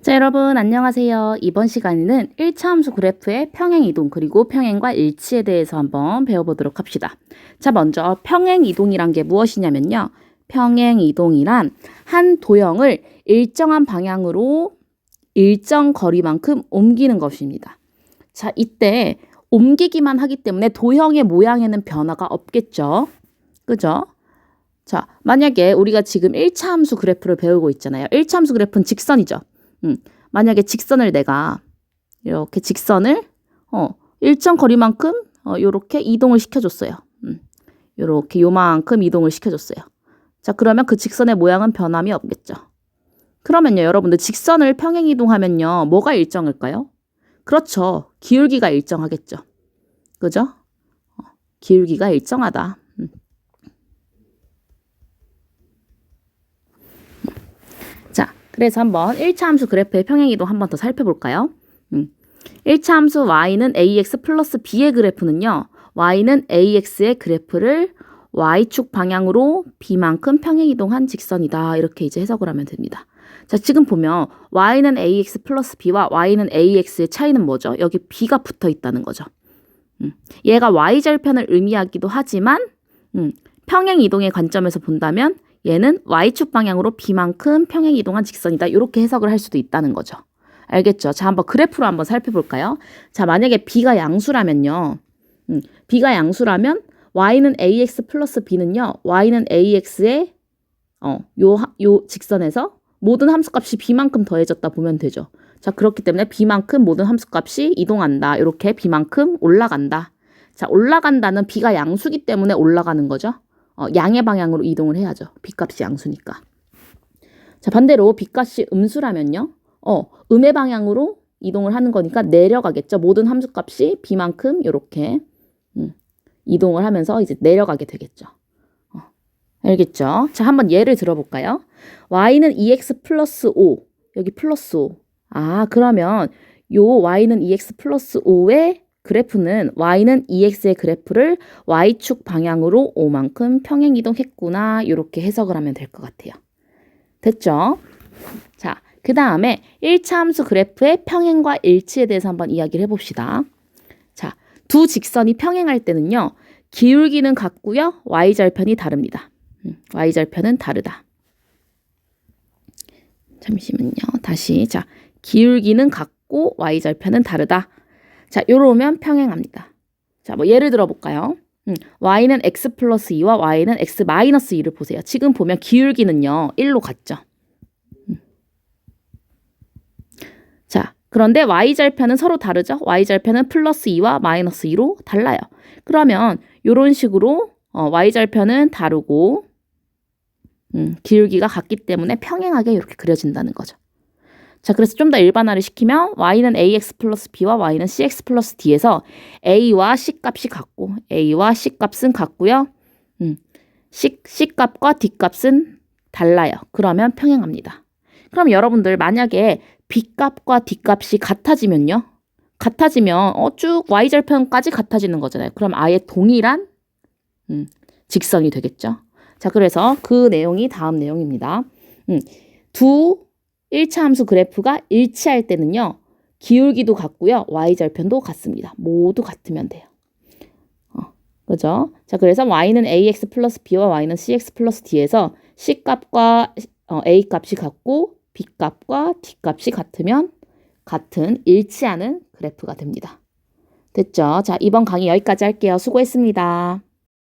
자, 여러분 안녕하세요. 이번 시간에는 1차 함수 그래프의 평행 이동 그리고 평행과 일치에 대해서 한번 배워보도록 합시다. 자, 먼저 평행 이동이란 게 무엇이냐면요. 평행 이동이란 한 도형을 일정한 방향으로 일정 거리만큼 옮기는 것입니다. 자, 이때 옮기기만 하기 때문에 도형의 모양에는 변화가 없겠죠. 그죠? 자, 만약에 우리가 지금 1차 함수 그래프를 배우고 있잖아요. 1차 함수 그래프는 직선이죠. 음, 만약에 직선을 내가 이렇게 직선을 어, 일정 거리만큼 어, 요렇게 이동을 시켜줬어요. 음, 요렇게 요만큼 이동을 시켜줬어요. 자, 그러면 그 직선의 모양은 변함이 없겠죠. 그러면요, 여러분들 직선을 평행 이동하면요, 뭐가 일정일까요? 그렇죠. 기울기가 일정하겠죠. 그죠? 어, 기울기가 일정하다. 음. 자, 그래서 한번 1차 함수 그래프의 평행 이동 한번 더 살펴볼까요? 음. 1차 함수 y는 ax 플러스 b의 그래프는요. y는 ax의 그래프를 y축 방향으로 b만큼 평행 이동한 직선이다. 이렇게 이제 해석을 하면 됩니다. 자, 지금 보면 y는 ax 플러스 b와 y는 ax의 차이는 뭐죠? 여기 b가 붙어 있다는 거죠. 음. 얘가 y절편을 의미하기도 하지만 음, 평행 이동의 관점에서 본다면 얘는 y축 방향으로 b만큼 평행 이동한 직선이다. 이렇게 해석을 할 수도 있다는 거죠. 알겠죠? 자, 한번 그래프로 한번 살펴볼까요? 자, 만약에 b가 양수라면요. 음, b가 양수라면 y는 ax 플러스 b는요. y는 ax의 어, 요, 요 직선에서 모든 함수값이 b만큼 더해졌다 보면 되죠. 자, 그렇기 때문에 b만큼 모든 함수값이 이동한다. 이렇게 b만큼 올라간다. 자, 올라간다는 b가 양수기 때문에 올라가는 거죠. 어, 양의 방향으로 이동을 해야죠. b값이 양수니까. 자, 반대로 b값이 음수라면요. 어, 음의 방향으로 이동을 하는 거니까 내려가겠죠. 모든 함수값이 b만큼 이렇게 음, 이동을 하면서 이제 내려가게 되겠죠. 어, 알겠죠? 자, 한번 예를 들어볼까요? y는 2x 플러스 5. 여기 플러스 5. 아, 그러면 요 y는 2x 플러스 5의 그래프는 y는 2x의 그래프를 y축 방향으로 5만큼 평행 이동했구나. 이렇게 해석을 하면 될 것 같아요. 됐죠? 자, 그 다음에 1차 함수 그래프의 평행과 일치에 대해서 한번 이야기를 해봅시다. 자, 두 직선이 평행할 때는요. 기울기는 같고요. y절편이 다릅니다. 음, y절편은 다르다. 잠시만요. 다시. 자, 기울기는 같고 y절편은 다르다. 자, 요러면 평행합니다. 자, 뭐 예를 들어 볼까요? 음, y는 x 플러스 2와 y는 x 마이너스 2를 보세요. 지금 보면 기울기는요. 1로 같죠. 음. 자, 그런데 y절편은 서로 다르죠. y절편은 플러스 2와 마이너스 2로 달라요. 그러면 요런 식으로 어, y절편은 다르고 음, 기울기가 같기 때문에 평행하게 이렇게 그려진다는 거죠. 자, 그래서 좀 더 일반화를 시키면 y는 ax 플러스 b와 y는 cx 플러스 d에서 a와 c 값이 같고 a와 c 값은 같고요. 음, c, c 값과 d 값은 달라요. 그러면 평행합니다. 그럼 여러분들 만약에 b 값과 d 값이 같아지면요. 같아지면 어, 쭉 y절편까지 같아지는 거잖아요. 그럼 아예 동일한 음, 직선이 되겠죠. 자, 그래서 그 내용이 다음 내용입니다. 음, 두 1차 함수 그래프가 일치할 때는요. 기울기도 같고요. y절편도 같습니다. 모두 같으면 돼요. 어, 그죠? 자, 그래서 y는 ax 플러스 b와 y는 cx 플러스 d에서 c 값과 어, a 값이 같고 b 값과 d 값이 같으면 같은 일치하는 그래프가 됩니다. 됐죠? 자, 이번 강의 여기까지 할게요. 수고했습니다.